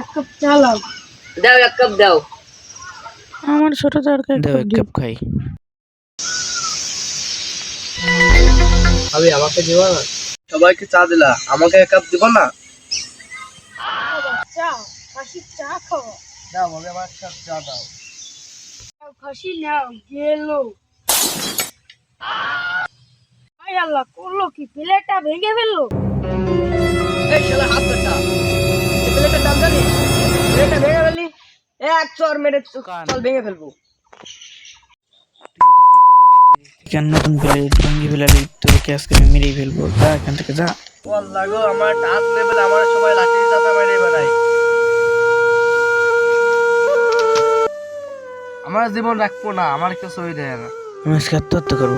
এক কাপ চা লাও। দাও এক কাপ দাও। আমার ছোট তরকারি দাও এক কাপ খাই। আমি আমাকে দিবা না? সবাইকে চা দিলা আমাকে এক কাপ দিব না? চা খাসি চা খাও দাও আমার কাপ চা দাও। খাসি নাও গেল আল্লাহ করল কি? প্লেটটা ভেঙে ফেলল। এই শালা হাত কাটা। এই প্লেটের দাম জানিস প্লেটটা ভেঙে ফেললি? এক চর মেরে চল ভেঙে ফেলব। কেন নতুন প্লেট ভেঙে ফেলালি? তোকে আজকে আমি মেরেই ফেলব। যা এখান থেকে যা। আল্লাহ গো আমার টাচ লেভেল আমার সবাই লাঠি চাপা মেরে বেড়াই আমার জীবন রাখব না আমার কিছু দেয় না। আমি আজকে আত্মহত্যা করব।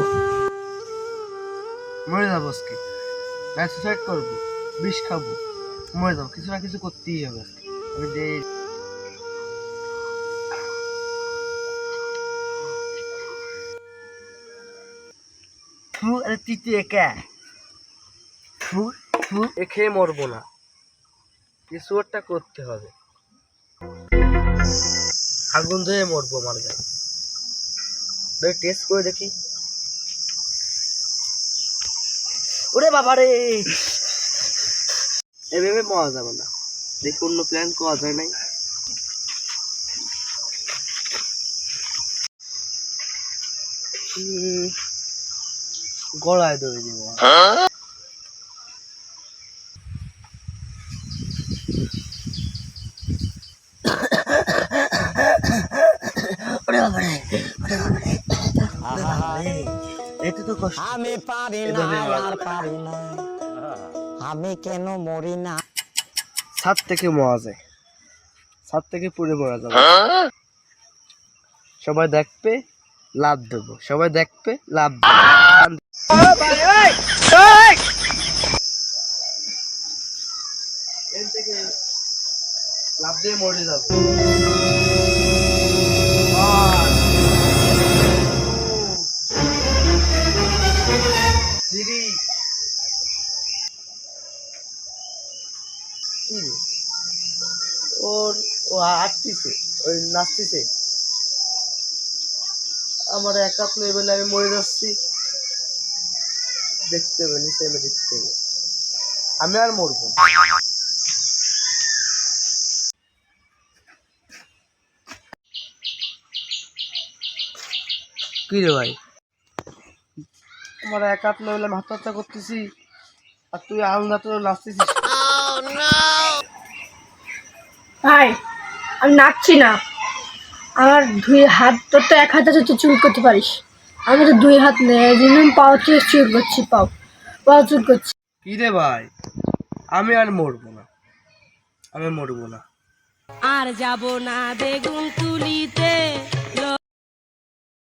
মরে যাব আজকে। করব। বিষ খাব। মরে যাব কিছু না কিছু করতেই হবে। আমি যে মরবো না। কিছু একটা করতে হবে। আগুন ধরে মরবো আমার গায়ে। টেস্ট করে দেখি। ওরে বাবা রে এভাবে পাওয়া যাবে না। দেখি অন্য প্ল্যান করা যায় নাই। উম, গলায় ধরে দিব। আমি পারি না আর পারি না। আমি কেন মরি না? ছাদ থেকে মরা যায়। ছাদ থেকে পুড়ে মরা যাবে। সবাই দেখবে লাভ দেবো। সবাই দেখবে লাভ দেবো। এখান থেকে লাভ দিয়ে মরে যাবে। কি ওর, ও হাঁটতিছে, ওই নাচতিছে। আমার একা লেভেলে আমি মরে যাচ্ছি। দেখতে হবে, নিচে আমি দেখতে হবে। আমি আর মরবো কি রে ভাই? আমার এক হাত লেভেলে আমি আত্মহত্যা করতেছি। আর তুই আলদা তো নাচতেছিস। ভাই আমি নাচছি না। আমার দুই হাত তোর তো এক হাতে তুই চুল করতে পারিস। আমি তো দুই হাত নেই পাও থেকে চুল করছি পাও। পাও চুল করছি। কি রে ভাই? আমি আর মরবো না। আমি মরবো না। আর যাব না বেগুন তুলিতে।